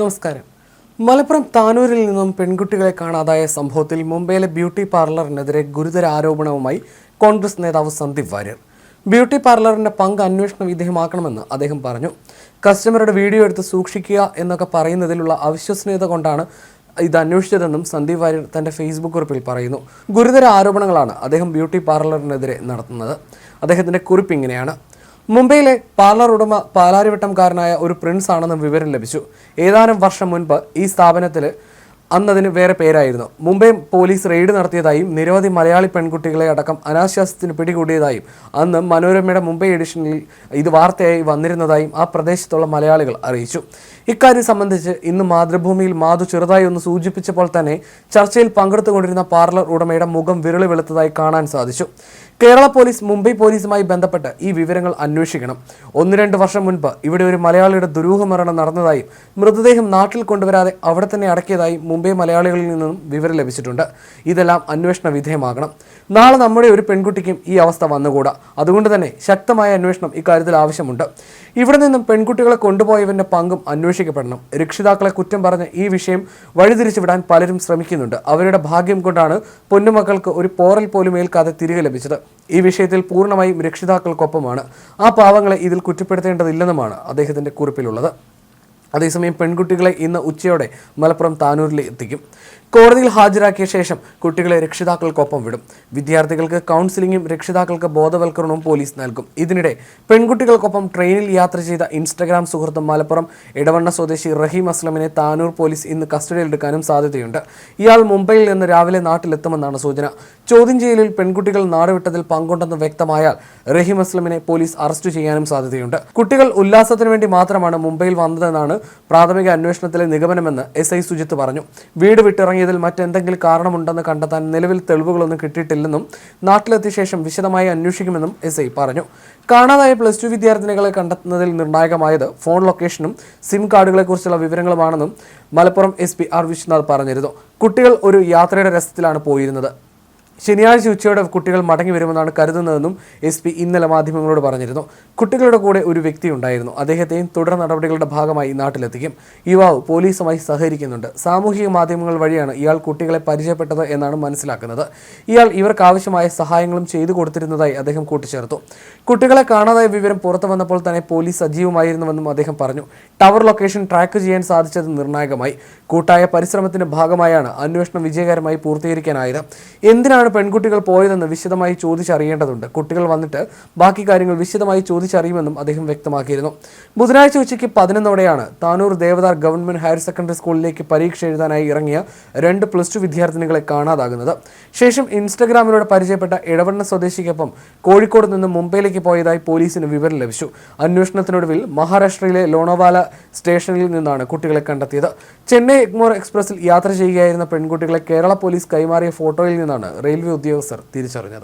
നമസ്കാരം. മലപ്പുറം താനൂരിൽ നിന്നും പെൺകുട്ടികളെ കാണാതായ സംഭവത്തിൽ മുംബൈയിലെ ബ്യൂട്ടി പാർലറിനെതിരെ ഗുരുതര ആരോപണവുമായി കോൺഗ്രസ് നേതാവ് സന്ദീപ് വാര്യർ. ബ്യൂട്ടി പാർലറിന്റെ പങ്ക് അന്വേഷണ വിധേയമാക്കണമെന്ന് അദ്ദേഹം പറഞ്ഞു. കസ്റ്റമറുടെ വീഡിയോ എടുത്ത് സൂക്ഷിക്കുക എന്നൊക്കെ പറയുന്നതിലുള്ള അവിശ്വസനീയത കൊണ്ടാണ് ഇത് അന്വേഷിച്ചതെന്നും സന്ദീപ് വാര്യർ തന്റെ ഫേസ്ബുക്ക് കുറിപ്പിൽ പറയുന്നു. ഗുരുതര ആരോപണങ്ങളാണ് അദ്ദേഹം ബ്യൂട്ടി പാർലറിനെതിരെ നടത്തുന്നത്. അദ്ദേഹത്തിന്റെ കുറിപ്പ് ഇങ്ങനെയാണ്. മുംബൈയിലെ പാർലർ ഉടമ പാലാരിവട്ടംകാരനായ ഒരു പ്രിൻസ് ആണെന്ന് വിവരം ലഭിച്ചു. ഏതാനും വർഷം മുൻപ് ഈ സ്ഥാപനത്തിൽ അന്നതിന് വേറെ പേരായിരുന്നു. മുംബൈ പോലീസ് റെയ്ഡ് നടത്തിയതായും നിരവധി മലയാളി പെൺകുട്ടികളെ അടക്കം അനാശ്വാസത്തിന് പിടികൂടിയതായും അന്ന് മനോരമയുടെ മുംബൈ എഡിഷനിൽ ഇത് വാർത്തയായി വന്നിരുന്നതായും ആ പ്രദേശത്തുള്ള മലയാളികൾ അറിയിച്ചു. ഇക്കാര്യം സംബന്ധിച്ച് ഇന്ന് മാതൃഭൂമിയിൽ മാധു ചെറുതായി ഒന്ന് സൂചിപ്പിച്ചപ്പോൾ തന്നെ ചർച്ചയിൽ പങ്കെടുത്തുകൊണ്ടിരുന്ന പാർലർ ഉടമയുടെ മുഖം വിരളി വെളുത്തതായി കാണാൻ സാധിച്ചു. കേരള പോലീസ് മുംബൈ പോലീസുമായി ബന്ധപ്പെട്ട് ഈ വിവരങ്ങൾ അന്വേഷിക്കണം. ഒന്ന് രണ്ട് വർഷം മുൻപ് ഇവിടെ ഒരു മലയാളിയുടെ ദുരൂഹമരണം നടന്നതായും മൃതദേഹം നാട്ടിൽ കൊണ്ടുവരാതെ അവിടെ തന്നെ അടക്കിയതായും മുംബൈ മലയാളികളിൽ നിന്നും വിവരം ലഭിച്ചിട്ടുണ്ട്. ഇതെല്ലാം അന്വേഷണ വിധേയമാകണം. നാളെ നമ്മുടെ ഒരു പെൺകുട്ടിക്കും ഈ അവസ്ഥ വന്നുകൂടാ. അതുകൊണ്ട് തന്നെ ശക്തമായ അന്വേഷണം ഇക്കാര്യത്തിൽ ആവശ്യമുണ്ട്. ഇവിടെ നിന്നും പെൺകുട്ടികളെ കൊണ്ടുപോയവന്റെ പങ്കും അന്വേഷിക്കപ്പെടണം. രക്ഷിതാക്കളെ കുറ്റം പറഞ്ഞ് ഈ വിഷയം വഴിതിരിച്ചു വിടാൻ പലരും ശ്രമിക്കുന്നുണ്ട്. അവരുടെ ഭാഗ്യം കൊണ്ടാണ് പൊന്നുമക്കൾക്ക് ഒരു പോറൽ പോലും ഏൽക്കാതെ തിരികെ ലഭിച്ചത്. ഈ വിഷയത്തിൽ പൂർണമായും രക്ഷിതാക്കൾക്കൊപ്പമാണ്. ആ പാവങ്ങളെ ഇതിൽ കുറ്റപ്പെടുത്തേണ്ടതില്ലെന്നുമാണ് അദ്ദേഹത്തിന്റെ കുറിപ്പിലുള്ളത്. അതേസമയം പെൺകുട്ടികളെ ഇന്ന് ഉച്ചയോടെ മലപ്പുറം താനൂരിൽ എത്തിക്കും. കോടതിയിൽ ഹാജരാക്കിയ ശേഷം കുട്ടികളെ രക്ഷിതാക്കൾക്കൊപ്പം വിടും. വിദ്യാർത്ഥികൾക്ക് കൗൺസിലിംഗും രക്ഷിതാക്കൾക്ക് ബോധവൽക്കരണവും പോലീസ് നൽകും. ഇതിനിടെ പെൺകുട്ടികൾക്കൊപ്പം ട്രെയിനിൽ യാത്ര ചെയ്ത ഇൻസ്റ്റഗ്രാം സുഹൃത്ത് മലപ്പുറം ഇടവണ്ണ സ്വദേശി റഹീം അസ്ലമിനെ താനൂർ പോലീസ് ഇന്ന് കസ്റ്റഡിയിലെടുക്കാനും സാധ്യതയുണ്ട്. ഇയാൾ മുംബൈയിൽ നിന്ന് രാവിലെ നാട്ടിലെത്തുമെന്നാണ് സൂചന. ചോദ്യം ചെയ്യലിൽ പെൺകുട്ടികൾ നാടുവിട്ടതിൽ പങ്കുണ്ടെന്ന് വ്യക്തമായാൽ റഹീം അസ്ലമിനെ പോലീസ് അറസ്റ്റ് ചെയ്യാനും സാധ്യതയുണ്ട്. കുട്ടികൾ ഉല്ലാസത്തിനു വേണ്ടി മാത്രമാണ് മുംബൈയിൽ വന്നതെന്നാണ് പ്രാഥമിക അന്വേഷണത്തിലെ നിഗമനമെന്ന് എസ് ഐ സുജിത്ത് പറഞ്ഞു. വീട് വിട്ടിറങ്ങിയതിൽ മറ്റെന്തെങ്കിലും കാരണമുണ്ടെന്ന് കണ്ടെത്താൻ നിലവിൽ തെളിവുകളൊന്നും കിട്ടിയിട്ടില്ലെന്നും നാട്ടിലെത്തിയ ശേഷം വിശദമായി അന്വേഷിക്കുമെന്നും എസ് ഐ പറഞ്ഞു. കാണാതായ പ്ലസ് ടു വിദ്യാർത്ഥിനികളെ കണ്ടെത്തുന്നതിൽ നിർണായകമായത് ഫോൺ ലൊക്കേഷനും സിം കാർഡുകളെക്കുറിച്ചുള്ള വിവരങ്ങളുമാണെന്നും Malappuram S P R Vishwanath പറഞ്ഞിരുന്നു. കുട്ടികൾ ഒരു യാത്രയുടെ രസത്തിലാണ് പോയിരുന്നത്. ശനിയാഴ്ച ഉച്ചയോടെ കുട്ടികൾ മടങ്ങി വരുമെന്നാണ് കരുതുന്നതെന്നും എസ് പി ഇന്നലെ മാധ്യമങ്ങളോട് പറഞ്ഞിരുന്നു. കുട്ടികളുടെ കൂടെ ഒരു വ്യക്തി ഉണ്ടായിരുന്നു. അദ്ദേഹത്തെയും തുടർ നടപടികളുടെ ഭാഗമായി നാട്ടിലെത്തിക്കും. യുവാവ് പോലീസുമായി സഹകരിക്കുന്നുണ്ട്. സാമൂഹിക മാധ്യമങ്ങൾ വഴിയാണ് ഇയാൾ കുട്ടികളെ പരിചയപ്പെട്ടത് എന്നാണ് മനസ്സിലാക്കുന്നത്. ഇയാൾ ഇവർക്ക് ആവശ്യമായ സഹായങ്ങളും ചെയ്തു കൊടുത്തിരുന്നതായി അദ്ദേഹം കൂട്ടിച്ചേർത്തു. കുട്ടികളെ കാണാതായ വിവരം പുറത്തു വന്നപ്പോൾ തന്നെ പോലീസ് സജീവമായിരുന്നുവെന്നും അദ്ദേഹം പറഞ്ഞു. ടവർ ലൊക്കേഷൻ ട്രാക്ക് ചെയ്യാൻ സാധിച്ചത് നിർണായകമായി. കൂട്ടായ പരിശ്രമത്തിന്റെ ഭാഗമായാണ് അന്വേഷണം വിജയകരമായി പൂർത്തീകരിക്കാനായത്. എന്തിനാണ് പെൺകുട്ടികൾ പോയതെന്ന് വിശദമായി ചോദിച്ചറിയേണ്ടതുണ്ട്. കുട്ടികൾ വന്നിട്ട് ബാക്കി കാര്യങ്ങൾ വിശദമായി ചോദിച്ചറിയുമെന്നും അദ്ദേഹം വ്യക്തമാക്കിയിരുന്നു. ബുധനാഴ്ച ഉച്ചയ്ക്ക് പതിനൊന്നോടെയാണ് Tanur Devadhar government higher secondary സ്കൂളിലേക്ക് പരീക്ഷ എഴുതാനായി ഇറങ്ങിയ രണ്ട് പ്ലസ് ടു വിദ്യാർത്ഥിനികളെ കാണാതാകുന്നത്. ശേഷം ഇൻസ്റ്റഗ്രാമിലൂടെ പരിചയപ്പെട്ട ഇടവണ്ണ സ്വദേശിക്കൊപ്പം കോഴിക്കോട് നിന്ന് മുംബൈയിലേക്ക് പോയതായി പോലീസിന് വിവരം ലഭിച്ചു. അന്വേഷണത്തിനൊടുവിൽ മഹാരാഷ്ട്രയിലെ ലോണവാല സ്റ്റേഷനിൽ നിന്നാണ് കുട്ടികളെ കണ്ടെത്തിയത്. ചെന്നൈ എഗ്മോർ എക്സ്പ്രസിൽ യാത്ര ചെയ്യുകയായിരുന്ന പെൺകുട്ടികളെ കേരള പോലീസ് കൈമാറിയ ഫോട്ടോയിൽ നിന്നാണ് റെയിൽവേ ഉദ്യോഗസ്ഥർ തിരിച്ചറിഞ്ഞത്.